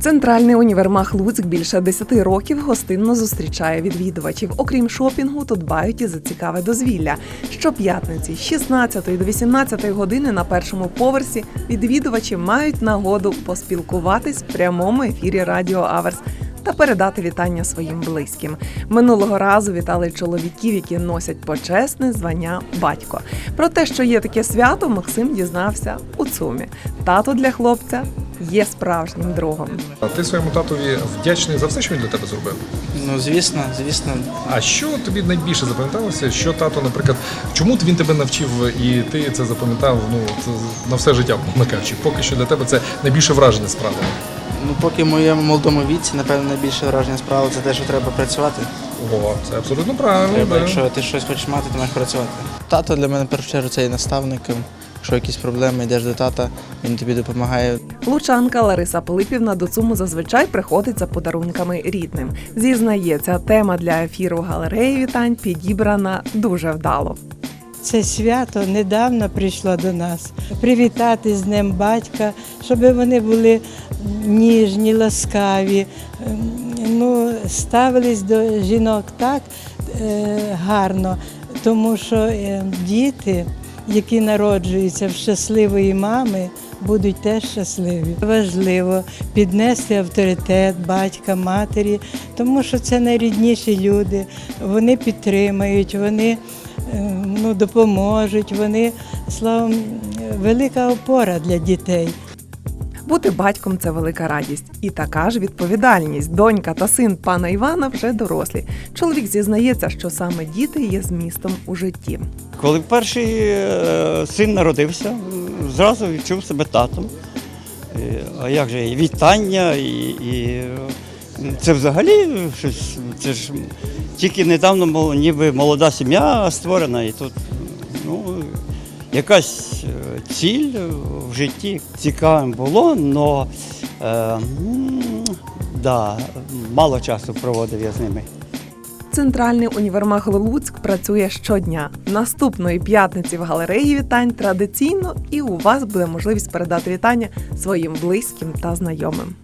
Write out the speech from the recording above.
Центральний універмаг Луцьк більше 10 років гостинно зустрічає відвідувачів. Окрім шопінгу, тут дбають і за цікаве дозвілля. Щоп'ятниці з 16 до 18 години на першому поверсі відвідувачі мають нагоду поспілкуватись в прямому ефірі Радіо Аверс. Та передати вітання своїм близьким. Минулого разу вітали чоловіків, які носять почесне звання батько. Про те, що є таке свято, Максим дізнався у ЦУМі. Тато для хлопця є справжнім другом. А ти своєму татові вдячний за все, що він для тебе зробив. Ну, звісно, звісно. А що тобі найбільше запам'яталося? Що тато, наприклад, чому він тебе навчив і ти це запам'ятав ну це на все життя, мовно кажучи? Поки що для тебе це найбільше враження справило. Ну, поки в моєму молодому віці, напевно, найбільше враження справи це те, що треба працювати. О, це абсолютно правильно. Треба, да. якщо ти щось хочеш мати, ти маєш працювати. Тато для мене в першу чергу це є наставником. Якщо якісь проблеми, йдеш до тата, він тобі допомагає. Лучанка Лариса Пилипівна до ЦУМу зазвичай приходить за подарунками рідним. Зізнається, тема для ефіру галереї вітань підібрана дуже вдало. Це свято недавно прийшло до нас. Привітати з ним батька, щоб вони були ніжні, ласкаві, ем, ну, ставились до жінок так е, гарно, тому що е, діти, які народжуються в щасливої мами, будуть теж щасливі. Важливо піднести авторитет батька, матері, тому що це найрідніші люди. Вони підтримають, вони е, ну, допоможуть, вони словом, велика опора для дітей. Бути батьком це велика радість, і така ж відповідальність. Донька та син пана Івана вже дорослі. Чоловік зізнається, що саме діти є змістом у житті. Коли перший е, син народився, зразу відчув себе татом. Е, А як же і вітання, і, і е, це взагалі щось. Це ж тільки недавно ніби молода сім'я створена, і тут ну, якась е, ціль в житті цікавим було, але е, да, мало часу проводив я з ними. Центральний універмаг Луцьк працює щодня. Наступної п'ятниці в галереї вітань традиційно, і у вас буде можливість передати вітання своїм близьким та знайомим.